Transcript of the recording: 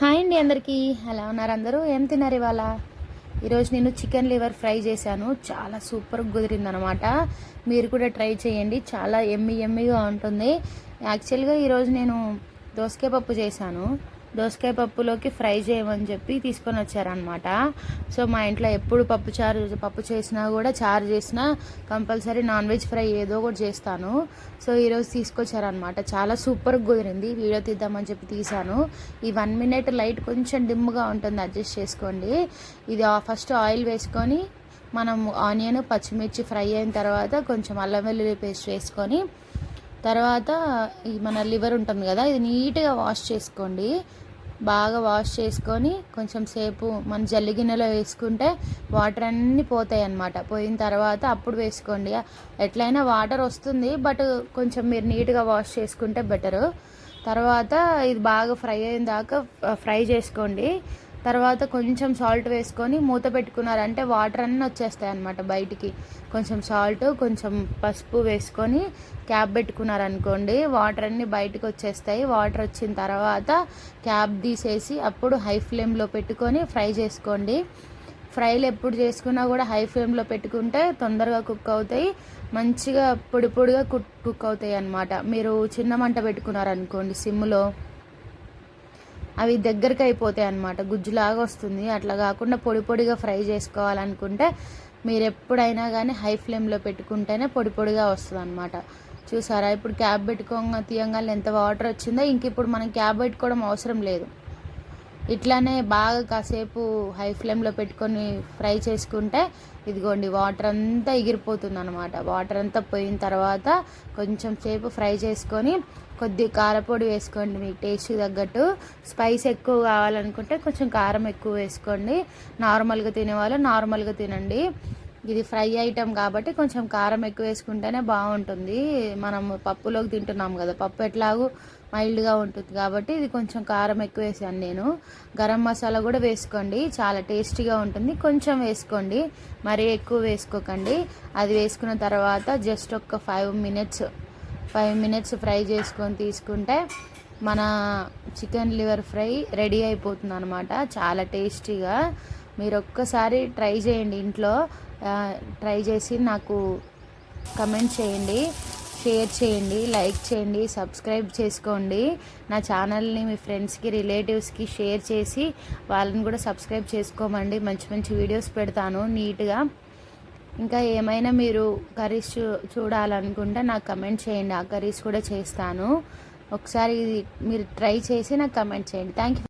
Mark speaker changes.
Speaker 1: Hi అండి అందరికీ. ఎలా ఉన్నారు అందరూ? ఏం తిన్నారు ఇవాళ? ఈరోజు నేను చికెన్ లివర్ ఫ్రై చేశాను. చాలా సూపర్ కుదిరిందనమాట. మీరు కూడా ట్రై చేయండి. చాలా ఎమ్మి ఎమ్మిగా ఉంటుంది. యాక్చువల్గా ఈరోజు నేను దోసకాయ పప్పు చేశాను. దోసకాయ పప్పులోకి ఫ్రై చేయమని చెప్పి తీసుకొని వచ్చారనమాట సో మా ఇంట్లో ఎప్పుడు పప్పు చారు పప్పు చేసినా కూడా చారు చేసినా కంపల్సరీ నాన్ వెజ్ ఫ్రై ఏదో ఒకటి చేస్తాను. సో ఈరోజు తీసుకొచ్చారనమాట చాలా సూపర్గా కుదిరింది. వీడియో తీద్దామని చెప్పి తీశాను. ఈ వన్ మినిట్ లైట్ కొంచెం డిమ్గా ఉంటుంది అడ్జస్ట్ చేసుకోండి. ఇది ఫస్ట్ ఆయిల్ వేసుకొని మనం ఆనియన్ పచ్చిమిర్చి ఫ్రై అయిన తర్వాత కొంచెం అల్లం వెల్లుల్లి పేస్ట్ వేసుకొని తర్వాత ఈ మన లివర్ ఉంటుంది కదా ఇది నీట్గా వాష్ చేసుకోండి. బాగా వాష్ చేసుకొని కొంచెం సేపు మన జల్లి గిన్నెలో వేసుకుంటే వాటర్ అన్నీ పోతాయి అన్నమాట. పోయిన తర్వాత అప్పుడు వేసుకోండి. ఎట్లయినా వాటర్ వస్తుంది బట్ కొంచెం మీరు నీట్గా వాష్ చేసుకుంటే బెటరు. తర్వాత ఇది బాగా ఫ్రై అయిన దాకా ఫ్రై చేసుకోండి. తర్వాత కొంచెం సాల్ట్ వేసుకొని మూత పెట్టుకున్నారంటే వాటర్ అన్నీ వచ్చేస్తాయి అన్నమాట బయటికి. కొంచెం సాల్ట్ కొంచెం పసుపు వేసుకొని క్యాప్ పెట్టుకున్నారనుకోండి వాటర్ అన్నీ బయటకు వచ్చేస్తాయి. వాటర్ వచ్చిన తర్వాత క్యాప్ తీసేసి అప్పుడు హై ఫ్లేమ్లో పెట్టుకొని ఫ్రై చేసుకోండి. ఫ్రైలు ఎప్పుడు చేసుకున్నా కూడా హై ఫ్లేమ్లో పెట్టుకుంటే తొందరగా కుక్ అవుతాయి. మంచిగా పొడి పొడిగా కుక్ కుక్ అవుతాయి అన్నమాట మీరు చిన్న మంట పెట్టుకున్నారనుకోండి సిమ్లో అవి దగ్గరికి అయిపోతాయి అనమాట గుజ్జులాగా వస్తుంది. అట్లా కాకుండా పొడి పొడిగా ఫ్రై చేసుకోవాలనుకుంటే మీరు ఎప్పుడైనా కానీ హై ఫ్లేమ్లో పెట్టుకుంటేనే పొడి పొడిగా వస్తుంది అనమాట చూసారా? ఇప్పుడు క్యాబ్ పెట్టుకోగా తీయంగానే ఎంత వాటర్ వచ్చిందో. ఇంక ఇప్పుడు మనం క్యాబ్ పెట్టుకోవడం అవసరం లేదు. ఇట్లానే బాగా కాసేపు హై ఫ్లేమ్లో పెట్టుకొని ఫ్రై చేసుకుంటే ఇదిగోండి వాటర్ అంతా ఎగిరిపోతుంది అనమాట వాటర్ అంతా పోయిన తర్వాత కొంచెం సేపు ఫ్రై చేసుకొని కొద్ది కారపొడి వేసుకోండి మీకు టేస్ట్ తగ్గట్టు. స్పైస్ ఎక్కువ కావాలనుకుంటే కొంచెం కారం ఎక్కువ వేసుకోండి. నార్మల్గా తినేవాళ్ళు నార్మల్గా తినండి. ఇది ఫ్రై ఐటమ్ కాబట్టి కొంచెం కారం ఎక్కువ వేసుకుంటేనే బాగుంటుంది. మనం పప్పులోకి తింటున్నాం కదా పప్పు ఎట్లాగూ మైల్డ్గా ఉంటుంది కాబట్టి ఇది కొంచెం కారం ఎక్కువ వేసాను నేను. గరం మసాలా కూడా వేసుకోండి చాలా టేస్టీగా ఉంటుంది. కొంచెం వేసుకోండి మరీ ఎక్కువ వేసుకోకండి. అది వేసుకున్న తర్వాత జస్ట్ ఒక five minutes five minutes fry చేసుకొని తీసుకుంటే మన చికెన్ లివర్ ఫ్రై రెడీ అయిపోతుంది అనమాట చాలా టేస్టీగా మీరు ఒక్కసారి ట్రై చేయండి ఇంట్లో. ట్రై చేసి నాకు కమెంట్ చేయండి షేర్ చేయండి లైక్ చేయండి సబ్స్క్రైబ్ చేసుకోండి. నా ఛానల్ని మీ ఫ్రెండ్స్కి రిలేటివ్స్కి షేర్ చేసి వాళ్ళని కూడా సబ్స్క్రైబ్ చేసుకోమండి. మంచి మంచి వీడియోస్ పెడతాను నీట్గా. ఇంకా ఏమైనా మీరు కర్రీస్ చూ చూడాలనుకుంటే నాకు కమెంట్ చేయండి. ఆ కర్రీస్ కూడా చేస్తాను. ఒకసారి ఇది మీరు ట్రై చేసి నాకు కమెంట్ చేయండి. Thank you